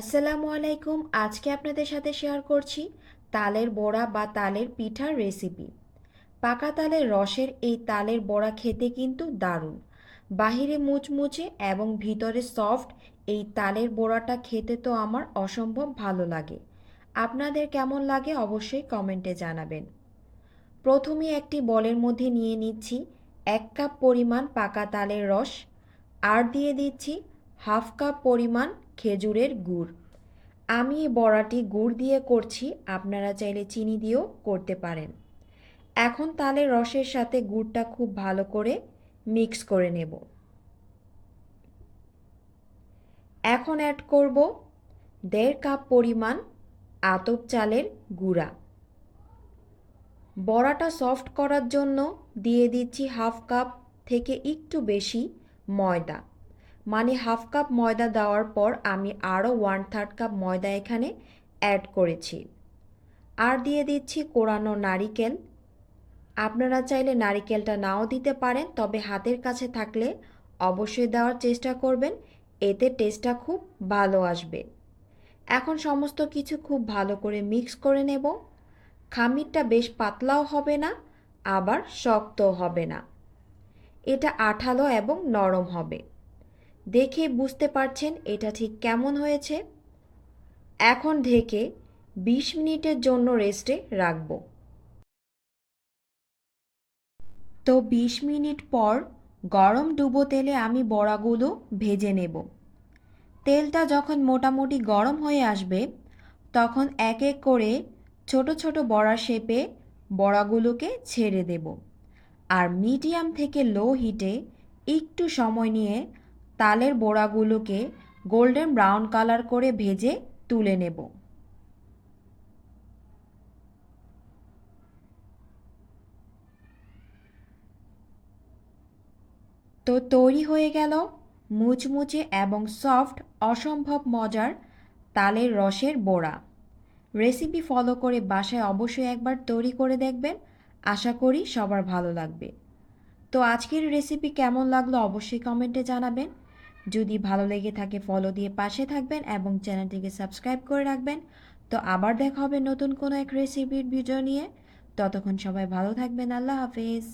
আসসালামু আলাইকুম, আজকে আপনাদের সাথে শেয়ার করছি তালের বড়া বা তালের পিঠার রেসিপি পাকা তালের রসের এই তালের বড়া খেতে কিন্তু দারুণ। বাহিরে মুচমুচে এবং ভিতরে সফট এই তালের বড়াটা খেতে তো আমার অসম্ভব ভালো লাগে। আপনাদের কেমন লাগে অবশ্যই কমেন্টে জানাবেন। প্রথমে একটি বলের মধ্যে নিয়ে নিচ্ছি এক কাপ পরিমাণ পাকা তালের রস। আর দিয়ে দিচ্ছি হাফ কাপ পরিমাণ খেজুরের গুড়। আমি বড়াটি গুড় দিয়ে করছি, আপনারা চাইলে চিনি দিয়েও করতে পারেন। এখন তালের রসের সাথে গুড়টা খুব ভালো করে মিক্স করে নেব। এখন অ্যাড করব দেড় কাপ পরিমাণ আতপ চালের গুঁড়া। বড়াটা সফট করার জন্য দিয়ে দিচ্ছি হাফ কাপ থেকে একটু বেশি ময়দা। মানে হাফ কাপ ময়দা দেওয়ার পর আমি আরও ওয়ান থার্ড কাপ ময়দা এখানে অ্যাড করেছি। আর দিয়ে দিচ্ছি কোরানো নারিকেল। আপনারা চাইলে নারিকেলটা নাও দিতে পারেন, তবে হাতের কাছে থাকলে অবশ্যই দেওয়ার চেষ্টা করবেন, এতে টেস্টটা খুব ভালো আসবে। এখন সমস্ত কিছু খুব ভালো করে মিক্স করে নেব। খামিরটা বেশ পাতলাও হবে না, আবার শক্তও হবে না। এটা আঠালো এবং নরম হবে। দেখে বুঝতে পারছেন এটা ঠিক কেমন হয়েছে? এখন ঢেকে বিশ মিনিটের জন্য রেস্টে রাখব। তো বিশ মিনিট পর গরম ডুবো তেলে আমি বড়াগুলো ভেজে নেব। তেলটা যখন মোটামুটি গরম হয়ে আসবে, তখন এক এক করে ছোট ছোট বড়া শেপে বড়াগুলোকে ছেড়ে দেব। আর মিডিয়াম থেকে লো হিটে একটু সময় নিয়ে তালের বড়াগুলোকে গোল্ডেন ব্রাউন কালার করে ভেজে তুলে নেব। তো তৈরি হয়ে গেল মুচমুচে এবং সফট, অসম্ভব মজার তালের রসের বড়া। রেসিপি ফলো করে বাসায় অবশ্যই একবার তৈরি করে দেখবেন। আশা করি সবার ভালো লাগবে। তো আজকের রেসিপি কেমন লাগল অবশ্যই কমেন্টে জানাবেন। যদি ভালো লেগে থাকে ফলো দিয়ে পাশে থাকবেন এবং চ্যানেলটিকে সাবস্ক্রাইব করে রাখবেন। তো আবার দেখা হবে নতুন কোনো এক রেসিপির ভিডিও নিয়ে। ততক্ষণ সবাই ভালো থাকবেন। আল্লাহ হাফেজ।